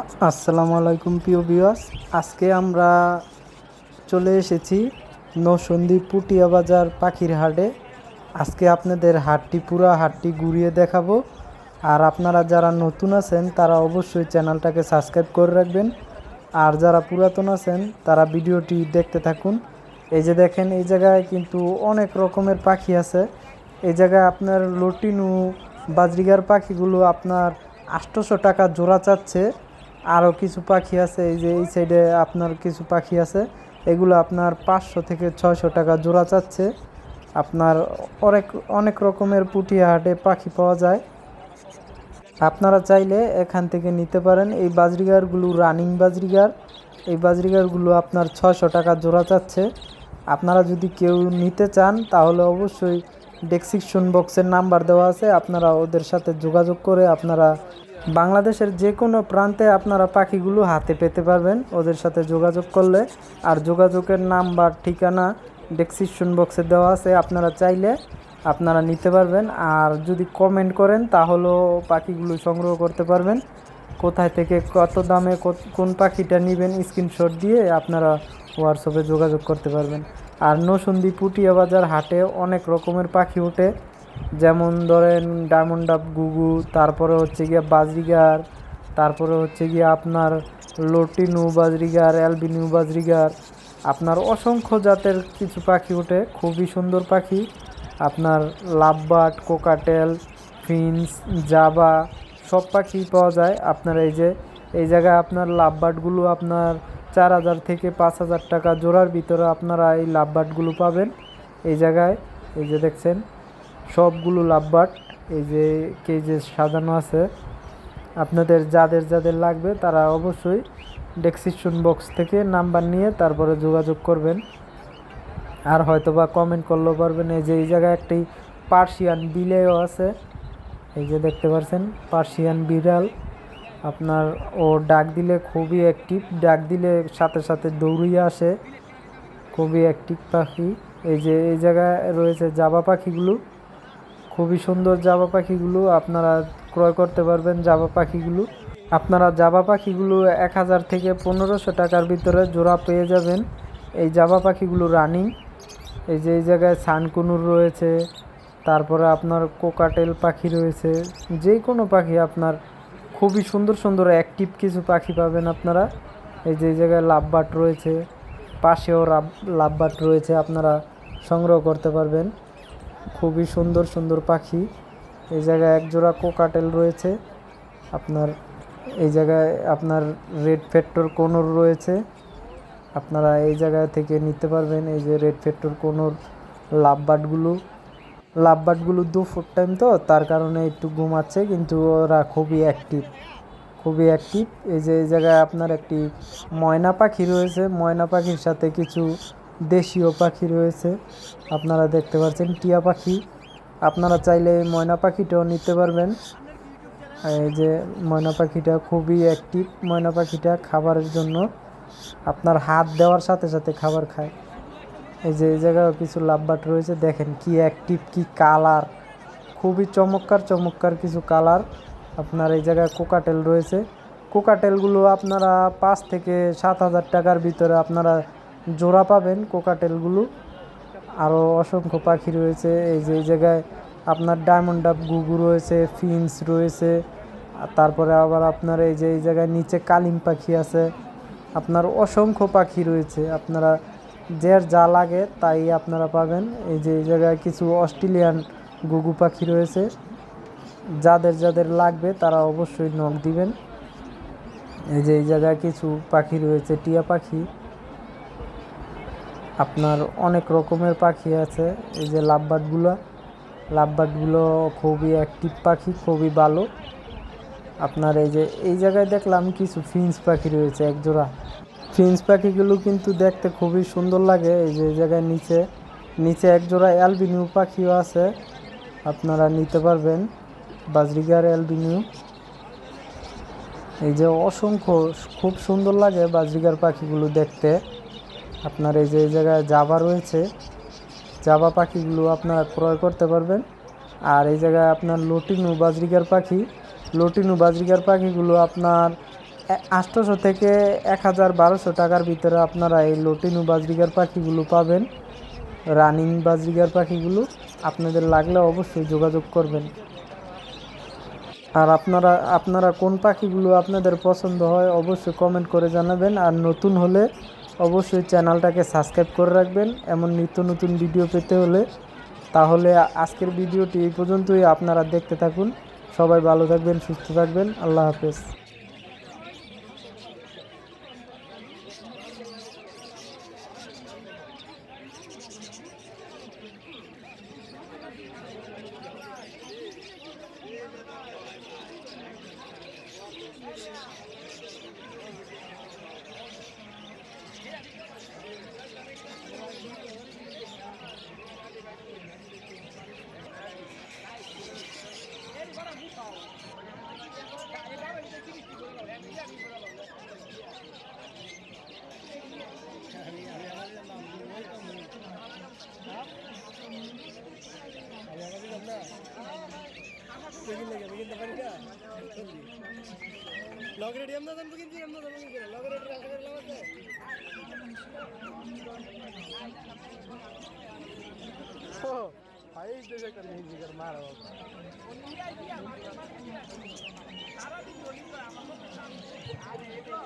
আসসালামু আলাইকুম, প্রিয় বিয়াস আজকে আমরা চলে এসেছি নৌসন্দী পুটিয়া বাজার পাখির হাটে। আজকে আপনাদের হাটটি, পুরো হাটটি ঘুরিয়ে দেখাবো। আর আপনারা যারা নতুন আছেন, তারা অবশ্যই চ্যানেলটাকে সাবস্ক্রাইব করে রাখবেন। আর যারা পুরাতন আছেন, তারা ভিডিওটি দেখতে থাকুন। এই যে দেখেন, এই জায়গায় কিন্তু অনেক রকমের পাখি আছে। এই জায়গায় আপনার লটিনু, বাজরিগার পাখিগুলো আপনার আটশোশো টাকা জোড়া চাচ্ছে। আরও কিছু পাখি আছে, এই যে এই সাইডে আপনার কিছু পাখি আছে, এগুলো আপনার পাঁচশো থেকে ছয়শো টাকা জোড়া চাচ্ছে। আপনার অনেক অনেক রকমের পুটিয়া হাটে পাখি পাওয়া যায়। আপনারা চাইলে এখান থেকে নিতে পারেন, এই বাজরিগারগুলো রানিং বাজরিগার। এই বাজরিগারগুলো আপনার ছয়শো টাকা জোড়া চাচ্ছে। আপনারা যদি কেউ নিতে চান, তাহলে অবশ্যই ডেসক্রিপশন বক্সের নাম্বার দেওয়া আছে, আপনারা ওদের সাথে যোগাযোগ করে আপনারা বাংলাদেশের যে কোনো প্রান্তে আপনারা পাখিগুলো হাতে পেতে পারবেন। ওদের সাথে যোগাযোগ করলে আর যোগাযোগের নাম্বার, ঠিকানা ডেসক্রিপশন বক্সে দেওয়া আছে। আপনারা চাইলে আপনারা নিতে পারবেন। আর যদি কমেন্ট করেন, তাহলেও পাখিগুলো সংগ্রহ করতে পারবেন। কোথায় থেকে কত দামে কোন পাখিটা নেবেন স্ক্রিনশট দিয়ে আপনারা হোয়াটসঅ্যাপে যোগাযোগ করতে পারবেন। আর নসুন্দি পুটিয়া বাজার হাটে অনেক রকমের পাখি ওঠে। যেমন ধরেন ডায়মন্ড আপ গুগু তারপরে হচ্ছে গিয়ে বাজরিগার তারপরে হচ্ছে গিয়ে আপনার লটিনু বাজরিগার অ্যালবিনিউ বাজরিগার আপনার অসংখ্য জাতের কিছু পাখি ওঠে, খুবই সুন্দর পাখি। আপনার লাভবার্ড কোকাটেল ফিন্স জাবা সব পাখি পাওয়া যায়। আপনার এই যে, এই জায়গায় আপনার লাভবার্ডগুলো আপনার চার হাজার থেকে পাঁচ হাজার টাকা জোড়ার ভিতরে আপনারা এই লাভবাটগুলো পাবেন। এই জায়গায়, এই যে দেখছেন সবগুলো লাভবার্ড এই যে কেজে সাজানো আছে। আপনাদের যাদের যাদের লাগবে তারা অবশ্যই ডেসক্রিপশন বক্স থেকে নাম্বার নিয়ে তারপরে যোগাযোগ করবেন। আর হয়তো বা কমেন্ট করলেও পারবেন, এই যে এই জায়গায় একটি পার্সিয়ান বিলেও আছে। এই যে দেখতে পাচ্ছেন পার্সিয়ান বিড়াল। আপনার ও ডাক দিলে খুবই অ্যাক্টিভ ডাক দিলে সাথে সাথে দৌড়িয়ে আসে। খুবই অ্যাক্টিভ পাখি। এই যে এই জায়গায় রয়েছে জাবা পাখিগুলো। খুবই সুন্দর জাবা পাখিগুলো আপনারা ক্রয় করতে পারবেন জাবা পাখিগুলো। আপনারা জাবা পাখিগুলো এক হাজার থেকে পনেরোশো টাকার ভিতরে জোড়া পেয়ে যাবেন। এই জাবা পাখিগুলো রানিং। এই যে এই জায়গায় সানকুনুর রয়েছে, তারপরে আপনার কোকাটেল পাখি রয়েছে, যে কোনো পাখি আপনার খুবই সুন্দর সুন্দর অ্যাক্টিভ কিছু পাখি পাবেন আপনারা। এই যে জায়গায় লাভবাট রয়েছে, পাশেও লাভবাট রয়েছে, আপনারা সংগ্রহ করতে পারবেন। খুবই সুন্দর সুন্দর পাখি। এই জায়গায় এক জোড়া কোকাটেল রয়েছে। আপনার, এই জায়গায় আপনার রেড ফেক্টর কোনোর রয়েছে। আপনারা এই জায়গা থেকে নিতে পারবেন এই যে রেড ফেক্টর কোনোর লাভবাটগুলো লাভবাটগুলো দুপুর টাইম তো, তার কারণে একটু ঘুমাচ্ছে, কিন্তু ওরা খুবই অ্যাক্টিভ খুবই অ্যাক্টিভ এই যে এই জায়গায় আপনার একটি ময়না পাখি রয়েছে। ময়না পাখির সাথে কিছু দেশীয় পাখি রয়েছে। আপনারা দেখতে পাচ্ছেন টিয়া পাখি। আপনারা চাইলে ময়না পাখিটাও নিতে পারবেন। এই যে ময়না পাখিটা খুবই অ্যাক্টিভ ময়না পাখিটা খাবারের জন্য আপনার হাত দেওয়ার সাথে সাথে খাবার খায়। এই যে এই জায়গায় কিছু লাভবাট রয়েছে। দেখেন কি অ্যাক্টিভ কি কালার খুবই চমৎকার চমৎকার কিছু কালার আপনার এই জায়গায় কোকাটেল রয়েছে। কোকাটেলগুলো আপনারা পাঁচ থেকে সাত হাজার টাকার ভিতরে আপনারা জোড়া পাবেন কোকাটেলগুলো। আরও অসংখ্য পাখি রয়েছে। এই যে, এই জায়গায় আপনার ডায়মন্ড ডাব গুগু রয়েছে ফিন্স রয়েছে। তারপরে আবার আপনার এই যে, এই জায়গায় নিচে কালিম পাখি আছে। আপনার অসংখ্য পাখি রয়েছে। আপনারা যার যা লাগে তাই আপনারা পাবেন। এই যে, এই জায়গায় কিছু অস্ট্রেলিয়ান গুগু পাখি রয়েছে। যাদের যাদের লাগবে তারা অবশ্যই নখ দিবেন। এই যে, এই জায়গায় কিছু পাখি রয়েছে, টিয়া পাখি। আপনার অনেক রকমের পাখি আছে। এই যে লাভবার্ডগুলো লাভবার্ডগুলো খুবই অ্যাক্টিভ পাখি, খুবই ভালো। আপনার এই যে, এই জায়গায় দেখলাম কিছু ফিন্স পাখি রয়েছে এক জোড়া ফিন্স পাখিগুলো কিন্তু দেখতে খুবই সুন্দর লাগে। এই যে জায়গায় নিচে নিচে একজোড়া অ্যালবিনিউ পাখিও আছে। আপনারা নিতে পারবেন। Budgerigar albino. এই যে অসংখ্য, খুব সুন্দর লাগে বাজরিগার পাখিগুলো দেখতে। আপনার এই যে এই জায়গায় জাবা রয়েছে, জাবা পাখিগুলো আপনারা ক্রয় করতে পারবেন। আর এই জায়গায় আপনার লটিনু বাজরিকার পাখি, লটিনু বাজরিকার পাখিগুলো আপনার আটশোশো থেকে এক হাজার বারোশো টাকার ভিতরে আপনারা এই লটিনু বাজরিকার পাখিগুলো পাবেন। রানিং বাজরিকার পাখিগুলো আপনাদের লাগলে অবশ্যই যোগাযোগ করবেন। আর আপনারা আপনারা কোন পাখিগুলো আপনাদের পছন্দ হয় অবশ্যই কমেন্ট করে জানাবেন। আর নতুন হলে অবশ্যই চ্যানেলটাকে সাবস্ক্রাইব করে রাখবেন। এমন নিত্য নতুন ভিডিও পেতে হলে। তাহলে আজকের ভিডিওটি এই পর্যন্তই। আপনারা দেখতে থাকুন। সবাই ভালো থাকবেন, সুস্থ থাকবেন। আল্লাহ হাফেজ। বেগিন লাগে বেগিন তো পারি লগরে ডিএম দাদান বেগিন জি এমন দাদান বেগিন লগরে ডিএম দাদান লাগাতে ও ভাই দেশে কানে হিন্দি কর মারো সারা দিন জলি করে আমার সামনে আরে এটা